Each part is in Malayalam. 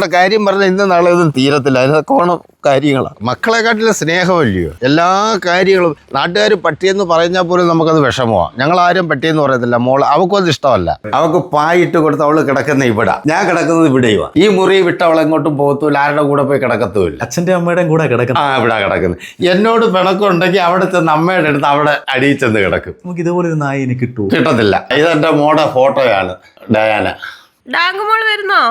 അവരുടെ കാര്യം പറഞ്ഞാൽ ഇന്ന് നാളെ ഒന്നും തീരത്തില്ല. അതിനൊക്കെ ഓണം കാര്യങ്ങളാണ് മക്കളെക്കാട്ടിലെ സ്നേഹമല്ലയോ? എല്ലാ കാര്യങ്ങളും നാട്ടുകാർ പട്ടിയെന്ന് പറഞ്ഞാൽ പോലും നമുക്കത് വിഷമമാണ് ഞങ്ങൾ ആരും പട്ടിയെന്ന് പറയത്തില്ല. മോൾ അവക്കും അത് ഇഷ്ടമല്ല. അവൾക്ക് പായിട്ട് കൊടുത്ത് അവൾ കിടക്കുന്ന ഇവിടെ. ഞാൻ കിടക്കുന്നത് ഇവിടെയുവാ. ഈ മുറി വിട്ട് അവൾ എങ്ങോട്ടും പോകത്തൂല്ല. ആരുടെ കൂടെ പോയി കിടക്കത്തുമില്ല അച്ഛന്റെ അമ്മയുടെയും കൂടെ കിടക്കും ആ ഇവിടെ കിടക്കുന്നത് എന്നോട് പിണക്കമുണ്ടെങ്കിൽ അവിടെ ചെന്ന് അമ്മയുടെ അടുത്ത് അവിടെ അടിയിൽ ചെന്ന് കിടക്കും. നമുക്ക് ഇതുപോലെ ഒരു നായ എനിക്ക് കിട്ടും. കിട്ടത്തില്ല. ഇതെന്റെ മോടെ ഫോട്ടോയാണ് ഡയാന. ഡാങ്കുമോൾ വരുന്നോ?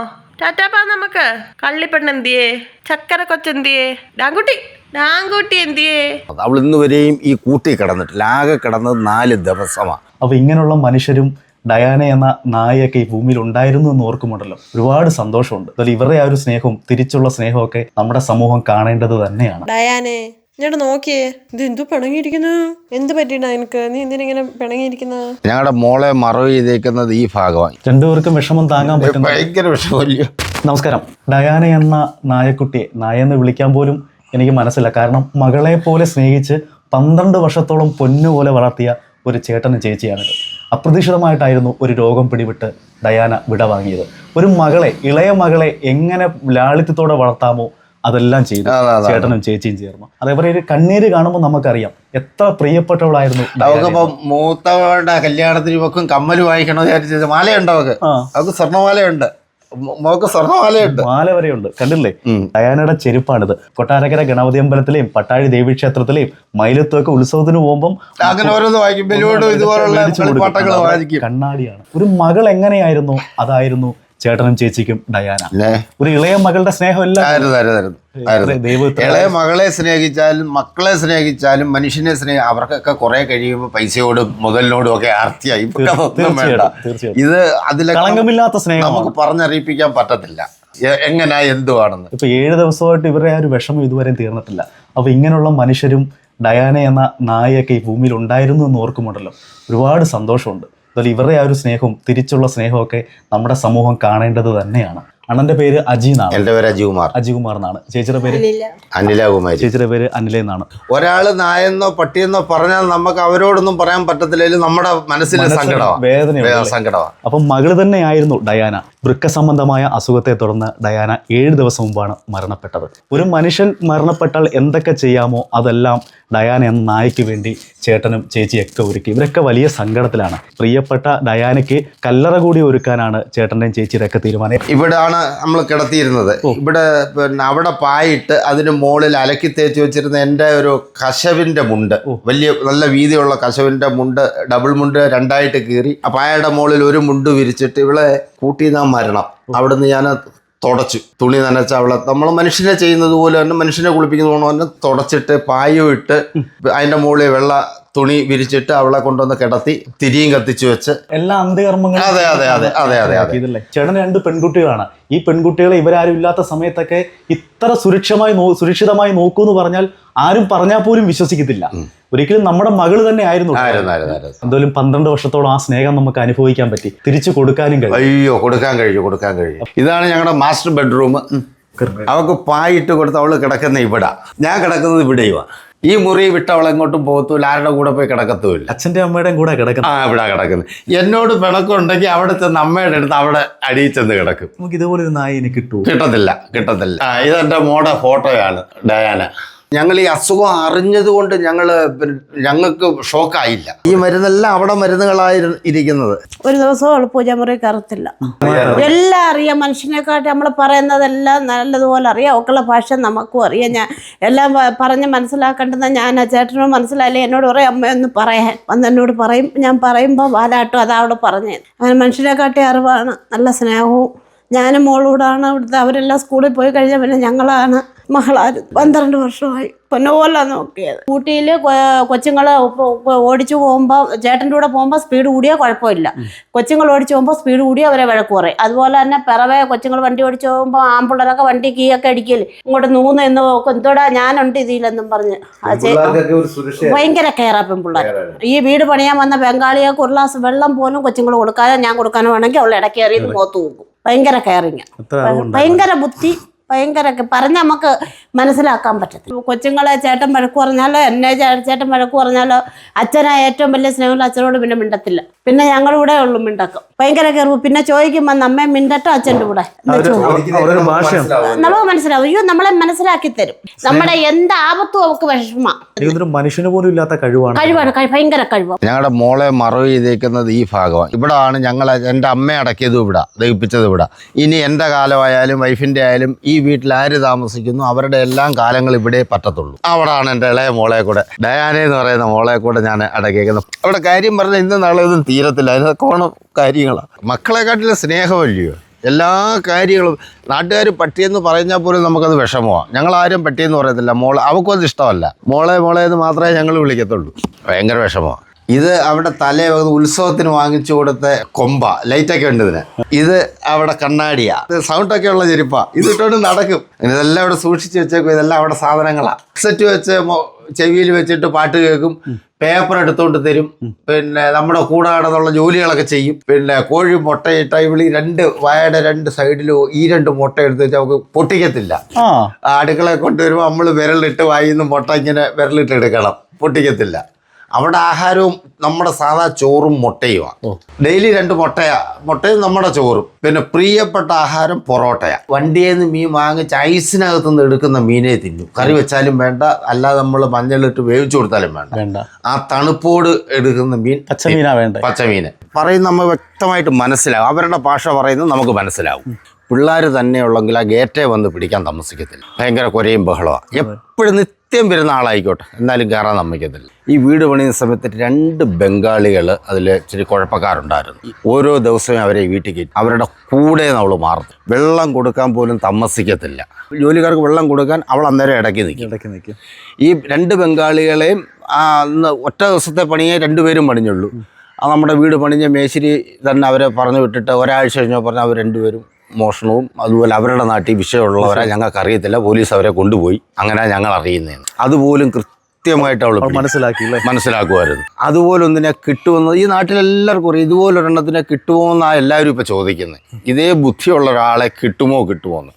ടാറ്റാപ്പാ നമുക്ക്. കള്ളിപ്പെണ്ണ് എന്തിയേ? ചക്കര കൊച്ചെന്തിയേ? ഡാങ്കുട്ടി ഡാങ്കുട്ടി എന്തിയേ? അവൾ ഇന്ന് വരെയും ഈ കൂട്ടി കിടന്നിട്ടില്ല ആകെ കിടന്നത് നാല് ദിവസമാണ് അപ്പൊ ഇങ്ങനെയുള്ള മനുഷ്യരും ഡയാന എന്ന നായയൊക്കെ ഈ ഭൂമിയിൽ ഉണ്ടായിരുന്നു എന്ന് ഓർക്കുമുണ്ടല്ലോ ഒരുപാട് സന്തോഷമുണ്ട്. അതുപോലെ ഇവരുടെ ആ ഒരു സ്നേഹവും തിരിച്ചുള്ള സ്നേഹമൊക്കെ നമ്മുടെ സമൂഹം കാണേണ്ടത് തന്നെയാണ്. ഡയാനെ ഇങ്ങോട്ട് നോക്കിയേ ഇത് എന്തു പിണങ്ങിയിരിക്കുന്നു? എന്ത് പറ്റിയിട്ടാ എനിക്ക് നീ എന്തിനിങ്ങനെ പിണങ്ങിയിരിക്കുന്നത് ഞങ്ങളുടെ മോളെ മറവ് ചെയ്തേക്കുന്നത് ഈ ഭാഗമാണ് രണ്ടുപേർക്കും വിഷമം താങ്ങാൻ പറ്റും ഭയങ്കര വിഷമല്ലേ നമസ്കാരം. ഡയാന എന്ന നായക്കുട്ടിയെ നായ എന്ന് വിളിക്കാൻ പോലും എനിക്ക് മനസ്സില്ല. കാരണം മകളെ പോലെ സ്നേഹിച്ച് പന്ത്രണ്ട് വർഷത്തോളം പൊന്നുപോലെ വളർത്തിയ ഒരു ചേട്ടനും ചേച്ചിയാണിത് അപ്രതീക്ഷിതമായിട്ടായിരുന്നു ഒരു രോഗം പിടിവിട്ട് ഡയാന വിട വാങ്ങിയത് ഒരു മകളെ ഇളയ മകളെ എങ്ങനെ ലാളിത്യത്തോടെ വളർത്താമോ അതെല്ലാം ചെയ്തു. ചേട്ടനും ചേച്ചിയും ചേർന്നു. അതേപോലെ ഒരു കണ്ണീര് കാണുമ്പോൾ നമുക്കറിയാം എത്ര പ്രിയപ്പെട്ടവളായിരുന്നു അവക്കിപ്പോ മൂത്തവളുടെ കല്യാണത്തിന് ഇവക്കും കമ്മൽ വായിക്കണോ വിചാരിച്ചത് മാലയുണ്ട് അവക്ക്. അവക്ക് സ്വർണമാലയുണ്ട്. മോക്ക് സ്വർണമാലയുണ്ട്. മാല വരെയുണ്ട്. കണ്ടില്ലേ. ഡയാനയുടെ ചെരുപ്പാണിത്. കൊട്ടാരക്കര ഗണപതി അമ്പലത്തിലെയും പട്ടാഴി ദേവി ക്ഷേത്രത്തിലെയും മയിലത്തൊക്കെ ഉത്സവത്തിന് പോകുമ്പോൾ അങ്ങനെ ഓരോന്ന് വായിക്കും. ബലൂണും ഇതുപോലുള്ള കണ്ണാടിയാണ്. ഒരു മകൾ എങ്ങനെയായിരുന്നു? അതായിരുന്നു ചേട്ടനും ചേച്ചിക്കും ഡയാന. ഒരു ഇളയ മകളുടെ സ്നേഹം ഇളയ മകളെ സ്നേഹിച്ചാലും മക്കളെ സ്നേഹിച്ചാലും മനുഷ്യനെ സ്നേഹം അവർക്കൊക്കെ കുറെ കഴിയുമ്പോൾ പൈസയോടും മുതലിനോടും ഒക്കെ ആർത്തിയായി. ഇത് അതിലൊക്കെ കളങ്കമില്ലാത്ത സ്നേഹം നമുക്ക് പറഞ്ഞറിയിപ്പിക്കാൻ പറ്റത്തില്ല. എങ്ങനെ എങ്ങനാ എന്തുവാണെന്ന്. ഇപ്പൊ ഏഴ് ദിവസമായിട്ട് ഇവരെ ആ ഒരു വിഷമം ഇതുവരെയും തീർന്നിട്ടില്ല. അപ്പൊ ഇങ്ങനെയുള്ള മനുഷ്യരും ഡയാന എന്ന നായയൊക്കെ ഈ ഭൂമിയിൽ ഉണ്ടായിരുന്നു എന്ന് ഓർക്കുമുണ്ടല്ലോ ഒരുപാട് സന്തോഷമുണ്ട്. അതുപോലെ ഇവരുടെ ആ ഒരു സ്നേഹവും തിരിച്ചുള്ള സ്നേഹമൊക്കെ നമ്മുടെ സമൂഹം കാണേണ്ടത് തന്നെയാണ്. അണ്ണന്റെ പേര് അജി എന്നാണ്. എന്റെ പേര് അജികുമാർ. അജികുമാർ എന്നാണ്. ചേച്ചിയുടെ പേര്? അനിലകുമാരി ചേച്ചിയുടെ പേര് അനില എന്നാണ്. ഒരാൾ നായെന്നോ പട്ടിയെന്നോ പറഞ്ഞാൽ നമുക്ക് അവരോടൊന്നും പറയാൻ പറ്റത്തില്ലെങ്കിലും നമ്മുടെ മനസ്സിലെ സങ്കടമാണ്. അപ്പൊ സങ്കടമാണ്. അപ്പം മകൾ തന്നെയായിരുന്നു ഡയാന. വൃക്ക സംബന്ധമായ അസുഖത്തെ തുടർന്ന് ഡയാന ഏഴ് ദിവസം മുമ്പാണ് മരണപ്പെട്ടത്. ഒരു മനുഷ്യൻ മരണപ്പെട്ടാൽ എന്തൊക്കെ ചെയ്യാമോ അതെല്ലാം ഡയാന എന്ന നായ്ക്ക് വേണ്ടി ചേട്ടനും ചേച്ചിയൊക്കെ ഒരുക്കി. ഇവരൊക്കെ വലിയ സങ്കടത്തിലാണ്. പ്രിയപ്പെട്ട ഡയാനയ്ക്ക് കല്ലറ കൂടി ഒരുക്കാനാണ് ചേട്ടന്റെയും ചേച്ചിയുടെയൊക്കെ തീരുമാനം. ഇവിടാണ് നമ്മൾ കിടത്തിയിരുന്നത്. ഇവിടെ പിന്നെ അവിടെ പായിട്ട് അതിന് മുകളിൽ അലക്കി തേച്ച് വെച്ചിരുന്ന എന്റെ ഒരു കശവിന്റെ മുണ്ട്. വലിയ നല്ല വീതിയുള്ള കശവിന്റെ മുണ്ട് ഡബിൾ മുണ്ട് രണ്ടായിട്ട് കീറി. ആ പായയുടെ മുകളിൽ ഒരു മുണ്ട് വിരിച്ചിട്ട് ഇവളെ കൂട്ടി നാം മരണം. അവിടുന്ന് ഞാൻ തുടച്ചു. തുണി നനച്ച അവളെ നമ്മൾ മനുഷ്യനെ ചെയ്യുന്നത് പോലെ തന്നെ മനുഷ്യനെ കുളിപ്പിക്കുന്ന പോലെ തന്നെ തുടച്ചിട്ട് പായും ഇട്ട് അതിന്റെ മുകളിൽ വെള്ള തുണി വിരിച്ചിട്ട് അവളെ കൊണ്ടുവന്ന് കിടത്തി തിരിയും കത്തിച്ചു വെച്ച് എല്ലാ അന്ത്യകർമ്മങ്ങളും അതെ, അതെ, അതെ, അതെ, അതെ, അതെ. ഇതല്ലേ ചേട്ടൻ രണ്ട് പെൺകുട്ടികളാണ്. ഈ പെൺകുട്ടികളെ ഇവരാരും ഇല്ലാത്ത സമയത്തൊക്കെ ഇത്ര സുരക്ഷമായി നോ സുരക്ഷിതമായി നോക്കൂ എന്ന് പറഞ്ഞാൽ ആരും പറഞ്ഞാൽ പോലും വിശ്വസിക്കത്തില്ല. ഒരിക്കലും നമ്മുടെ മകൾ തന്നെ ആയിരുന്നു. എന്തായാലും പന്ത്രണ്ട് വർഷത്തോളം ആ സ്നേഹം നമുക്ക് അനുഭവിക്കാൻ പറ്റി. തിരിച്ചു കൊടുക്കാനും കഴിയും. അയ്യോ കൊടുക്കാൻ കഴിയും കൊടുക്കാൻ കഴിയും. ഇതാണ് ഞങ്ങളുടെ മാസ്റ്റർ ബെഡ്റൂം. അവൾക്ക് പായിട്ട് കൊടുത്ത് അവൾ കിടക്കുന്ന ഇവിടെ. ഞാൻ കിടക്കുന്നത് ഇവിടെയുവാ. ഈ മുറി വിട്ട് അവൾ എങ്ങോട്ടും പോകത്തുമില്ല ആരുടെ കൂടെ പോയി കിടക്കത്തുമില്ല. അച്ഛന്റെ അമ്മയുടെയും കൂടെ കിടക്കും ആ ഇവിടെ കിടക്കുന്നത് എന്നോട് പിണക്കമുണ്ടെങ്കിൽ അവിടെ ചെന്ന് അമ്മയുടെ അടുത്ത് അവിടെ അടിയിൽ ചെന്ന് കിടക്കും. നമുക്ക് ഇതുപോലെ ഒരു നായി എനിക്ക് കിട്ടുമോ? കിട്ടത്തില്ല കിട്ടത്തില്ല. ആ ഇതെന്റെ മോടെ ഫോട്ടോയാണ് ഡയാന. ഞങ്ങൾ ഈ അസുഖം അറിഞ്ഞതുകൊണ്ട് ഞങ്ങൾ ഞങ്ങൾക്ക് ഷോക്കായില്ല. ഈ മരുന്നെല്ലാം അവിടെ മരുന്നുകളായിരുന്നു ഇരിക്കുന്നത് ഒരു ദിവസവും അവൾ പൂജാമുറി കയറത്തില്ല. എല്ലാം അറിയാം. മനുഷ്യനെക്കാട്ടി നമ്മൾ പറയുന്നതെല്ലാം നല്ലതുപോലെ അറിയാം. ഒക്കെയുള്ള ഭാഷ നമുക്കും അറിയാം. ഞാൻ എല്ലാം പറഞ്ഞ് മനസ്സിലാക്കേണ്ടത് ഞാൻ ആ ചേട്ടനോട് മനസ്സിലായില്ലേ. എന്നോട് പറയും അമ്മയൊന്ന് പറയാൻ. വന്ന് എന്നോട് പറയും. ഞാൻ പറയുമ്പോൾ വാലാട്ടും അതാ അവിടെ പറഞ്ഞു അങ്ങനെ മനുഷ്യനെക്കാട്ടി അറിവാണ്. നല്ല സ്നേഹവും ഞാനും മോളൂടാണ്. അവിടുത്തെ അവരെല്ലാം സ്കൂളിൽ പോയി കഴിഞ്ഞാൽ പിന്നെ ഞങ്ങളാണ് മകളാര്. പന്ത്രണ്ട് വർഷമായി. പൊന്നുപോലെ നോക്കിയത്. ഊട്ടിയിൽ കൊച്ചുങ്ങൾ ഓടിച്ചു പോകുമ്പോൾ ചേട്ടന്റെ കൂടെ പോകുമ്പോൾ സ്പീഡ് കൂടിയാൽ കുഴപ്പമില്ല. കൊച്ചുങ്ങൾ ഓടിച്ചു പോകുമ്പോൾ സ്പീഡ് കൂടി അവരെ വഴക്ക് കുറേ അതുപോലെ തന്നെ പിറവെ കൊച്ചുങ്ങൾ വണ്ടി ഓടിച്ചു പോകുമ്പോൾ ആമ്പിള്ളേരൊക്കെ വണ്ടി കീയൊക്കെ അടിക്കൽ. ഇങ്ങോട്ട് നൂന്ന് എന്ന് നോക്കും. എന്തോടാ ഞാനുണ്ട് ഇതിലെന്നും പറഞ്ഞ്. ഭയങ്കര കയറാ പെൺപിള്ളേർ ഈ വീട് പണിയാൻ വന്ന ബംഗാളികൾക്ക് ഒരു ഗ്ലാസ് വെള്ളം പോലും കൊച്ചുങ്ങൾ കൊടുക്കാതെ ഞാൻ കൊടുക്കാനും വേണമെങ്കിൽ അവൾ ഇടയ്ക്കേറിയത് നോക്കും ഭയങ്കര കെയറിങ്. ഭയങ്കര ബുദ്ധി. ഭയങ്കര പറഞ്ഞ നമുക്ക് മനസ്സിലാക്കാൻ പറ്റത്തില്ല. കൊച്ചുങ്ങളെ ചേട്ടൻ വഴക്ക് പറഞ്ഞാലോ എന്നെ ചേട്ടൻ വഴക്ക് പറഞ്ഞാലോ അച്ഛനാ ഏറ്റവും വലിയ സ്നേഹമുള്ള അച്ഛനോട് പിന്നെ മിണ്ടത്തില്ല. പിന്നെ ഞങ്ങളിവിടെ ഉള്ളു മിണ്ടക്കും. ഭയങ്കര കയറും പിന്നെ ചോദിക്കുമ്പോൾ നമ്മെ മിണ്ടട്ടോ അച്ഛന്റെ കൂടെ? നമുക്ക് മനസ്സിലാവും. അയ്യോ നമ്മളെ മനസ്സിലാക്കി തരും. നമ്മുടെ എന്ത് ആപത്തും അവർക്ക് വിഷമ. എനിക്കൊരു മനുഷ്യന് പോലും ഇല്ലാത്ത കഴിവാണ്. കഴിവാണ്. ഭയങ്കര കഴിവാണ് ഞങ്ങളുടെ മോളെ മറവ് ചെയ്തേക്കുന്നത് ഈ ഭാഗമാണ്. ഇവിടെ ആണ് ഞങ്ങൾ എന്റെ അമ്മ അടക്കിയത് ഇവിടെ ദഹിപ്പിച്ചത് ഇവിടെ. ഇനി എന്റെ കാലമായാലും വൈഫിന്റെ ആയാലും ഈ വീട്ടിൽ ആര് താമസിക്കുന്നു? അവരുടെ എല്ലാം കാലങ്ങൾ ഇവിടെ പറ്റത്തുള്ളൂ. അവിടാണ് എന്റെ ഇളയ മോളെ കൂടെ. ഡയാന എന്ന് പറയുന്ന മോളെ കൂടെ ഞാൻ അടക്കിയേക്കുന്നത് അവിടെ കാര്യം പറഞ്ഞാൽ ഇന്ന് നാളെ ഒന്നും തീരത്തില്ല. അതിനൊക്കെ ഓണം കാര്യങ്ങളാണ് മക്കളെക്കാട്ടിലെ സ്നേഹമല്ലയോ? എല്ലാ കാര്യങ്ങളും. നാട്ടുകാർ പട്ടിയെന്ന് പറഞ്ഞാൽ പോലും നമുക്കത് വിഷമമാണ് ഞങ്ങൾ ആരും പട്ടിയെന്ന് പറയത്തില്ല മോളെ അവൾക്കും അത് ഇഷ്ടമല്ല. മോളെ മോളെ എന്ന് മാത്രമേ ഞങ്ങൾ വിളിക്കത്തുള്ളൂ. ഭയങ്കര വിഷമമാണ് ഇത് അവിടെ തലേ ഉത്സവത്തിന് വാങ്ങിച്ചു കൊടുത്ത കൊമ്പ ലൈറ്റൊക്കെ ഉണ്ട് ഇതിന്. ഇത് അവിടെ കണ്ണാടിയാ. സൗണ്ട് ഒക്കെ ഉള്ള ചെരുപ്പാ. ഇത് ഇട്ടുകൊണ്ട് നടക്കും. ഇതെല്ലാം അവിടെ സൂക്ഷിച്ച് വെച്ചേക്കും. ഇതെല്ലാം അവിടെ സാധനങ്ങളാ. സെറ്റ് വെച്ച് ചെവിയിൽ വെച്ചിട്ട് പാട്ട് കേൾക്കും. പേപ്പർ എടുത്തോണ്ട് തരും. പിന്നെ നമ്മുടെ കൂടെ നടന്നുള്ള ജോലികളൊക്കെ ചെയ്യും. പിന്നെ കോഴി മുട്ടയിട്ട ഇവിളി രണ്ട് വായയുടെ രണ്ട് സൈഡിലും ഈ രണ്ട് മുട്ട എടുത്ത് വെച്ചാൽ നമുക്ക് പൊട്ടിക്കത്തില്ല. അടുക്കളയെ കൊണ്ടുവരുമ്പോൾ നമ്മൾ വിരലിട്ട് വായിന്ന് മുട്ട ഇങ്ങനെ വിരലിട്ട് എടുക്കണം. പൊട്ടിക്കത്തില്ല. അവിടെ ആഹാരവും നമ്മുടെ സാധാ ചോറും മുട്ടയുമാണ് ഡെയിലി രണ്ട് മുട്ടയാ. മുട്ടയും നമ്മുടെ ചോറും. പിന്നെ പ്രിയപ്പെട്ട ആഹാരം പൊറോട്ടയാ. വണ്ടിയിൽ നിന്ന് മീൻ വാങ്ങിച്ച് ഐസിനകത്ത് നിന്ന് എടുക്കുന്ന മീനെ തിന്നു. കറി വെച്ചാലും വേണ്ട അല്ലാതെ നമ്മൾ മഞ്ഞളിട്ട് വേവിച്ചു കൊടുത്താലും വേണ്ട. വേണ്ട. ആ തണുപ്പോട് എടുക്കുന്ന മീൻ പച്ചമീനാ വേണ്ട? പച്ചമീന് പറയുന്ന നമ്മൾ വ്യക്തമായിട്ട് മനസ്സിലാവും. അവരുടെ ഭാഷ പറയുന്നത് നമുക്ക് മനസ്സിലാവും. പിള്ളേർ തന്നെയുള്ളെങ്കിൽ ആ ഗേറ്റേ വന്ന് പിടിക്കാൻ താമസിക്കത്തില്ല. ഭയങ്കര കുരയും ബഹളമാണ് എപ്പോഴും നിത്യം വരുന്ന ആളായിക്കോട്ടെ. എന്നാലും കയറാൻ സമ്മതിക്കത്തില്ല. ഈ വീട് പണിയുന്ന സമയത്ത് രണ്ട് ബംഗാളികൾ അതിൽ ഇച്ചിരി കുഴപ്പക്കാരുണ്ടായിരുന്നു. ഓരോ ദിവസവും അവരെ വീട്ടിൽ കയറ്റി. അവരുടെ കൂടെ അവൾ മാറുന്നു. വെള്ളം കൊടുക്കാൻ പോലും താമസിക്കത്തില്ല ജോലിക്കാർക്ക് വെള്ളം കൊടുക്കാൻ അവൾ അന്നേരം ഇടയ്ക്ക് നിൽക്കും ഇടയ്ക്ക് നിൽക്കും ഈ രണ്ട് ബംഗാളികളെയും അന്ന് ഒറ്റ ദിവസത്തെ പണിയെ രണ്ടുപേരും പണിഞ്ഞുള്ളൂ. നമ്മുടെ വീട് പണിഞ്ഞ മേശിരി തന്നെ അവരെ പറഞ്ഞു വിട്ടിട്ട് ഒരാഴ്ച കഴിഞ്ഞപ്പോൾ പറഞ്ഞാൽ അവർ രണ്ടുപേരും മോഷണവും അതുപോലെ അവരുടെ നാട്ടിൽ വിഷയമുള്ളവരെ ഞങ്ങൾക്ക് അറിയത്തില്ല പോലീസ് അവരെ കൊണ്ടുപോയി. അങ്ങനെ ഞങ്ങൾ അറിയുന്നതെന്ന് അതുപോലും കൃത്യമായിട്ട് അവൾ മനസ്സിലാക്കി മനസ്സിലാക്കുമായിരുന്നു. അതുപോലെ ഒന്നിനെ കിട്ടുമെന്ന് ഈ നാട്ടിലെല്ലാവർക്കും അറിയാം. ഇതുപോലൊരെണ്ണത്തിനെ കിട്ടുമോ എന്നാണ് എല്ലാവരും ഇപ്പോൾ ചോദിക്കുന്നത്. ഇതേ ബുദ്ധിയുള്ള ഒരാളെ കിട്ടുമോ കിട്ടുമോ എന്ന്.